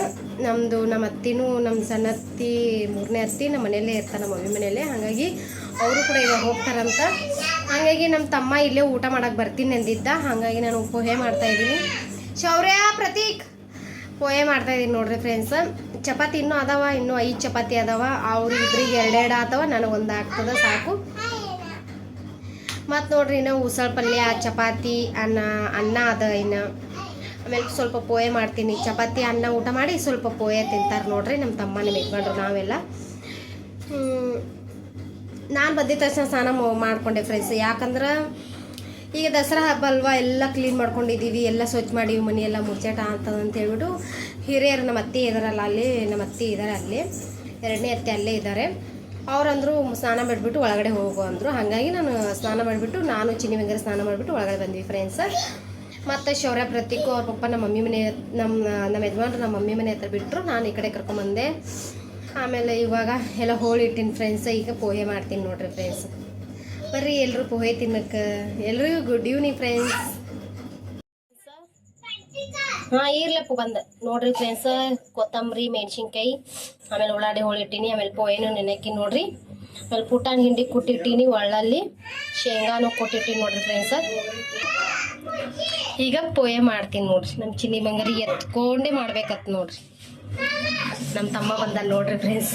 ನಮ್ಮದು ನಮ್ಮ ಅತ್ತಿನೂ, ನಮ್ಮ ಸಣ್ಣ ಅತ್ತಿ, ಮೂರನೇ ಅತ್ತಿ ನಮ್ಮ ಮನೆಯಲ್ಲೇ ಇರ್ತಾರೆ, ನಮ್ಮ ಮಮ್ಮಿ ಮನೆಯಲ್ಲೇ. ಹಾಗಾಗಿ ಅವರು ಕೂಡ ಇವಾಗ ಹೋಗ್ತಾರಂತ. ಹಾಗಾಗಿ ನಮ್ಮ ತಮ್ಮ ಇಲ್ಲೇ ಊಟ ಮಾಡಕ್ಕೆ ಬರ್ತೀನಿ ಅಂದಿದ್ದ. ಹಾಗಾಗಿ ನಾನು ಪೋಹೆ ಮಾಡ್ತಾಯಿದ್ದೀನಿ ಶೌರ್ಯ, ಪ್ರತೀಕ್! ಪೋಹೆ ಮಾಡ್ತಾಯಿದ್ದೀನಿ ನೋಡ್ರಿ ಫ್ರೆಂಡ್ಸ್ ಚಪಾತಿ ಇನ್ನೂ ಅದಾವ, ಇನ್ನೂ ಐದು ಚಪಾತಿ ಅದಾವ. ಅವ್ರು ಇಬ್ಬರಿಗೆ ಎರಡೆರಡು ಆತವ ಒಂದು ಆಗ್ತದೆ, ಸಾಕು. ಮತ್ತು ನೋಡ್ರಿ ಇನ್ನು ಉಸಳ ಪಲ್ಯ, ಚಪಾತಿ, ಅನ್ನ ಅನ್ನ ಅದ ಇನ್ನು. ಆಮೇಲೆ ಸ್ವಲ್ಪ ಪೋಯೆ ಮಾಡ್ತೀನಿ. ಚಪಾತಿ, ಅನ್ನ ಊಟ ಮಾಡಿ ಸ್ವಲ್ಪ ಪೋಯೆ ತಿಂತಾರೆ ನೋಡ್ರಿ ನಮ್ಮ ತಮ್ಮ ನಿಮ್ಮ ಇಟ್ಕೊಂಡ್ರು ನಾವೆಲ್ಲ ನಾನು ಬಂದಿದ್ದ ತಕ್ಷಣ ಸ್ನಾನ ಮಾಡಿಕೊಂಡೆ ಫ್ರೆಂಡ್ಸ್ ಯಾಕಂದ್ರೆ ಈಗ ದಸರಾ ಹಬ್ಬ ಅಲ್ವಾ, ಎಲ್ಲ ಕ್ಲೀನ್ ಮಾಡ್ಕೊಂಡಿದ್ದೀವಿ ಎಲ್ಲ ಸ್ವಚ್ಛ ಮಾಡಿ ಮನೆ ಎಲ್ಲ ಮುಚ್ಚಾಟ ಅಂತದ ಅಂತ ಹೇಳ್ಬಿಟ್ಟು ಹಿರಿಯರು ನಮ್ಮ ಅತ್ತೆ ಇದಾರಲ್ಲ ಅಲ್ಲಿ ನಮ್ಮ ಅತ್ತೆ ಇದ್ದಾರೆ ಅಲ್ಲಿ. ಎರಡನೇ ಅತ್ತೆ ಅಲ್ಲೇ ಇದ್ದಾರೆ ಅವ್ರಂದ್ರು ಸ್ನಾನ ಮಾಡಿಬಿಟ್ಟು ಒಳಗಡೆ ಹೋಗು ಅಂದರು. ಹಾಗಾಗಿ ನಾನು ಸ್ನಾನ ಮಾಡಿಬಿಟ್ಟು, ನಾನು ಚಿನ್ನಿ ವೆಂಗರ ಸ್ನಾನ ಮಾಡಿಬಿಟ್ಟು ಒಳಗಡೆ ಬಂದ್ವಿ ಫ್ರೆಂಡ್ಸ್ ಮತ್ತು ಶೌರ್ಯ ಪ್ರತೀಕು ಅವ್ರ ಪಪ್ಪ ನಮ್ಮ ಮಮ್ಮಿ ಮನೆ ನಮ್ಮ ನಮ್ಮ ಯಜಮಾನ್ರು ನಮ್ಮ ಮಮ್ಮಿ ಮನೆ ಹತ್ರ ಬಿಟ್ಟರು ನಾನು ಈ ಕಡೆ ಕರ್ಕೊಂಬಂದೆ. ಆಮೇಲೆ ಇವಾಗ ಎಲ್ಲ ಹೋಳಿ ಇಟ್ಟಿನಿ ಫ್ರೆಂಡ್ಸ್ ಈಗ ಪೋಹೆ ಮಾಡ್ತೀನಿ ನೋಡ್ರಿ ಫ್ರೆಂಡ್ಸ್ ಬರ್ರಿ ಎಲ್ಲರೂ ಪೋಹೆ ತಿನ್ನಕ್ಕೆ ಎಲ್ಲರಿಗೂ ಗುಡ್ ಈವ್ನಿಂಗ್ ಫ್ರೆಂಡ್ಸ್ ಹಾಂ, ಇರ್ಲಪ್ಪ ಬಂದ. ನೋಡ್ರಿ ಫ್ರೆಂಡ್ಸ್ ಕೊತ್ತಂಬರಿ, ಮೆಣಸಿನ್ಕಾಯಿ, ಆಮೇಲೆ ಉಳ್ಳಾಡಿ ಹೋಳಿಟ್ಟಿನಿ ಆಮೇಲೆ ಪೋಯೆನೂ ನೆನಕಿ ನೋಡ್ರಿ. ಆಮೇಲೆ ಪುಟಾಣಿ ಹಿಂಡಿ ಕೊಟ್ಟಿಟ್ಟೀನಿ, ಒಳ್ಳಲ್ಲಿ ಶೇಂಗಾನು ಕೊಟ್ಟಿಟ್ಟಿನಿ ನೋಡ್ರಿ ಫ್ರೆಂಡ್ಸ್ ಈಗ ಪೋಯೆ ಮಾಡ್ತೀನಿ ನೋಡ್ರಿ. ನಮ್ಮ ಚಿನ್ನಿ ಬಂಗಾರಿ ಎತ್ಕೊಂಡೇ ಮಾಡ್ಬೇಕತ್ ನೋಡ್ರಿ. ನಮ್ಮ ತಮ್ಮ ಬಂದ ನೋಡ್ರಿ ಫ್ರೆಂಡ್ಸ್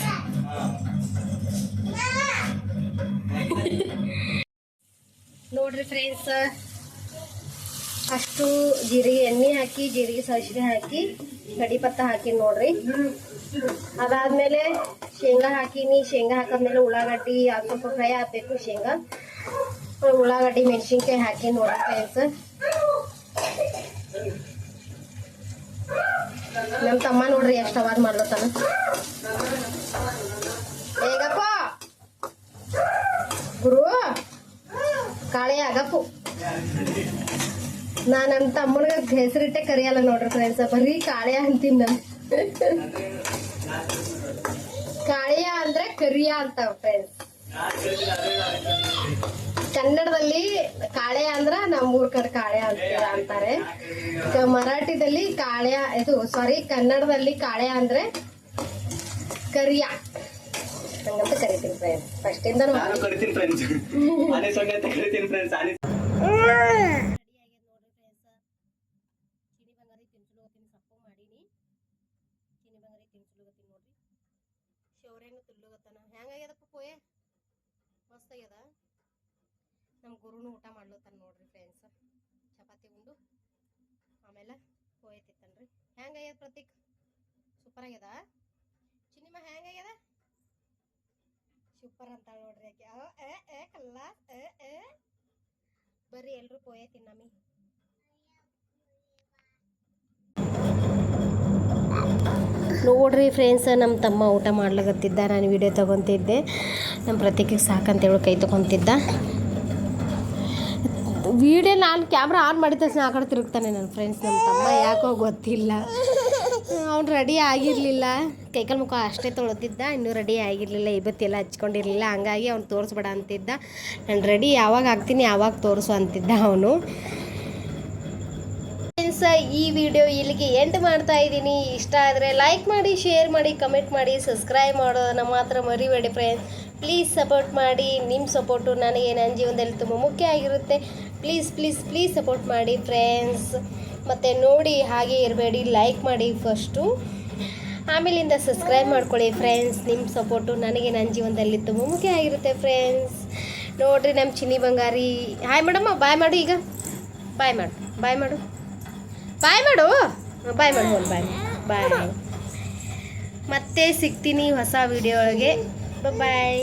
ನೋಡ್ರಿ ಫ್ರೆಂಡ್ಸ್ ಅಷ್ಟು ಜೀರಿಗೆ ಎಣ್ಣೆ ಹಾಕಿ, ಜೀರಿಗೆ ಸಾಸಿವೆ ಹಾಕಿ ಕಡಿ ಪತ್ತ ಹಾಕಿ ನೋಡ್ರಿ. ಅದಾದ್ಮೇಲೆ ಶೇಂಗಾ ಹಾಕಿನಿ. ಶೇಂಗಾ ಹಾಕಿದ್ಮೇಲೆ ಉಳ್ಳಾಗಡ್ಡಿ ಸ್ವಲ್ಪ ಫ್ರೈ ಹಾಕ್ಬೇಕು ಶೇಂಗಾ. ಉಳ್ಳಾಗಡ್ಡಿ, ಮೆಣಸಿನ್ಕಾಯಿ ಹಾಕಿ ನೋಡ್ರಿ ಫ್ರೆಂಡ್ಸ್ ನಮ್ಮ ತಮ್ಮ ನೋಡ್ರಿ ಎಷ್ಟು ಅವಾಜ್ ಮಾಡ್ಲತ್ತಾನ. ಹೇಗಪ್ಪ ಗುರು! ಕಾಳೆ ಆಗಪ್ಪು. ನಾ ನಮ್ಮ ತಮ್ಮನಿಗೆ ಹೆಸರಿಟ್ಟೆ ಕರೆಯಲ್ಲ ನೋಡ್ರಿ ಫ್ರೆಂಡ್ಸ್ ಬರೀ ಕಾಳೆ ಅಂತೀನಿ ನಾನು. ಕಾಳಿಯ ಅಂದ್ರೆ ಕರಿಯ ಅಂತ ಫ್ರೆಂಡ್ಸ್ ಕನ್ನಡದಲ್ಲಿ ಕಾಳೆ ಅಂದ್ರ ನಮ್ಮೂರ್ ಕಡೆ ಕಾಳೆ ಅಂತ ಅಂತಾರೆ. ಮರಾಠಿದಲ್ಲಿ ಕಾಳೆ ಇದು ಸಾರಿ ಕನ್ನಡದಲ್ಲಿ ಕಾಳೆ ಅಂದ್ರೆ ಕರಿಯ. ಹಂಗಂತ ಕರಿತೀನಿ ಫ್ರೆಂಡ್ಸ್ ಫಸ್ಟ್ ಇಂದ ನಾನು ಕರಿತೀನಿ ಫ್ರೆಂಡ್ಸ್ ಆನೆ ಸೊನ್ನೆ ಅಂತ ಕರಿತೀನಿ ಫ್ರೆಂಡ್ಸ್ ಆನೆ ಚಿನಿ ಬಂಗಾರಿ ತಿನ್ಸುಲಗತ್ತೀನಿ ಸಪ್ಪು ಮಾಡೀನಿ ಚಿನಿ ಬಂಗಾರಿ ತಿನ್ಸುಲಗತ್ತೀನಿ ನೋಡ್ರಿ ಶೌರ್ಯನು ತುಲ್ಲುಗತ್ತಾನ ಹೆಂಗಾಗ್ಯದಪ್ಪ ಪೋಯೆ ಆಗ್ಯದ? ನಮ್ಮ ಗುರುನು ಊಟ ಮಾಡ್ಲತ್ತಾನ ನೋಡ್ರಿ ಫ್ರೆಂಡ್ಸ್ ಚಪಾತಿ, ಉಂಡು. ಆಮೇಲೆ ಹೋಯ್ತಿತ್ತನ್ರಿ. ಹೆಂಗಾಗ್ಯದ ಪ್ರತೀಕ್? ಸೂಪರ್ ಆಗ್ಯದ? ಚಿನಿಮ ಹೆಂಗಾಗ್ಯದ ಸೂಪರ್ ಅಂತ ನೋಡ್ರಿ ಏ ಕಲ್ಲ ಬರ್ರಿ ಎಲ್ರು ಪೋಯ ತಿನ್ನಮಿ. ನೋಡ್ರಿ ಫ್ರೆಂಡ್ಸ್ ನಮ್ಮ ತಮ್ಮ ಊಟ ಮಾಡ್ಲಾಗತ್ತಿದ್ದ ನಾನು ವಿಡಿಯೋ ತೊಗೊತಿದ್ದೆ. ನಮ್ಮ ಪ್ರತೀಕಿಗೆ ಸಾಕಂತೇಳು ಕೈ ತೊಗೊತಿದ್ದ. ವಿಡಿಯೋ ನಾನು ಕ್ಯಾಮ್ರಾ ಆನ್ ಮಾಡಿದ ತಕ್ಷಣ ಆ ಕಡೆ ತಿರುಗ್ತಾನೆ ನನ್ನ ಫ್ರೆಂಡ್ಸ್ ನಮ್ಮ ತಮ್ಮ ಯಾಕೋ ಗೊತ್ತಿಲ್ಲ. ಅವ್ನು ರೆಡಿ ಆಗಿರಲಿಲ್ಲ. ಕೈಕಾಲು ಮುಖ ಅಷ್ಟೇ ತೊಳೆದಿದ್ದ ಇನ್ನೂ ರೆಡಿ ಆಗಿರಲಿಲ್ಲ. ಇವತ್ತೆಲ್ಲ ಹಚ್ಕೊಂಡಿರಲಿಲ್ಲ. ಹಂಗಾಗಿ ಅವ್ನು ತೋರಿಸ್ಬೇಡ ಅಂತಿದ್ದ. ನಾನು ರೆಡಿ ಯಾವಾಗ ಆಗ್ತೀನಿ ಯಾವಾಗ ತೋರಿಸು ಅಂತಿದ್ದ ಅವನು. ಫ್ರೆಂಡ್ಸ್ ಈ ವಿಡಿಯೋ ಇಲ್ಲಿಗೆ ಎಂಡ್ ಮಾಡ್ತಾ ಇದ್ದೀನಿ. ಇಷ್ಟ ಆದರೆ ಲೈಕ್ ಮಾಡಿ ಶೇರ್ ಮಾಡಿ ಕಮೆಂಟ್ ಮಾಡಿ ಸಬ್ಸ್ಕ್ರೈಬ್ ಮಾಡೋದನ್ನು ಮಾತ್ರ ಮರಿಬೇಡಿ ಫ್ರೆಂಡ್ಸ್ ಪ್ಲೀಸ್ ಸಪೋರ್ಟ್ ಮಾಡಿ. ನಿಮ್ಮ ಸಪೋರ್ಟು ನನಗೆ ನನ್ನ ಜೀವನದಲ್ಲಿ ತುಂಬ ಮುಖ್ಯ ಆಗಿರುತ್ತೆ. ಪ್ಲೀಸ್ ಪ್ಲೀಸ್ ಪ್ಲೀಸ್ ಸಪೋರ್ಟ್ ಮಾಡಿ ಫ್ರೆಂಡ್ಸ್ ಮತ್ತು ನೋಡಿ ಹಾಗೆ ಇರಬೇಡಿ. ಲೈಕ್ ಮಾಡಿ ಫಸ್ಟು ಆಮೇಲಿಂದ ಸಬ್ಸ್ಕ್ರೈಬ್ ಮಾಡ್ಕೊಳ್ಳಿ ಫ್ರೆಂಡ್ಸ್ ನಿಮ್ಮ ಸಪೋರ್ಟು ನನಗೆ ನನ್ನ ಜೀವನದಲ್ಲಿ ತುಂಬ ಮುಖ್ಯ ಆಗಿರುತ್ತೆ ಫ್ರೆಂಡ್ಸ್ ನೋಡ್ರಿ ನಮ್ಮ ಚಿನ್ನಿ ಬಂಗಾರಿ. ಹಾಯ್ ಮೇಡಮ್ಮ ಬಾಯ್ ಮಾಡು ಈಗ. ಬಾಯ್ ಮಾಡು. ಬಾಯ್ ಮಾಡು. ಬಾಯ್ ಮಾಡು. ಬಾಯ್ ಮಾಡು ಬಾಯ್ ಬಾಯ್ ಮತ್ತೆ ಸಿಗ್ತೀನಿ ಹೊಸ ವಿಡಿಯೋ ಒಳಗೆ. ಬಾಯ್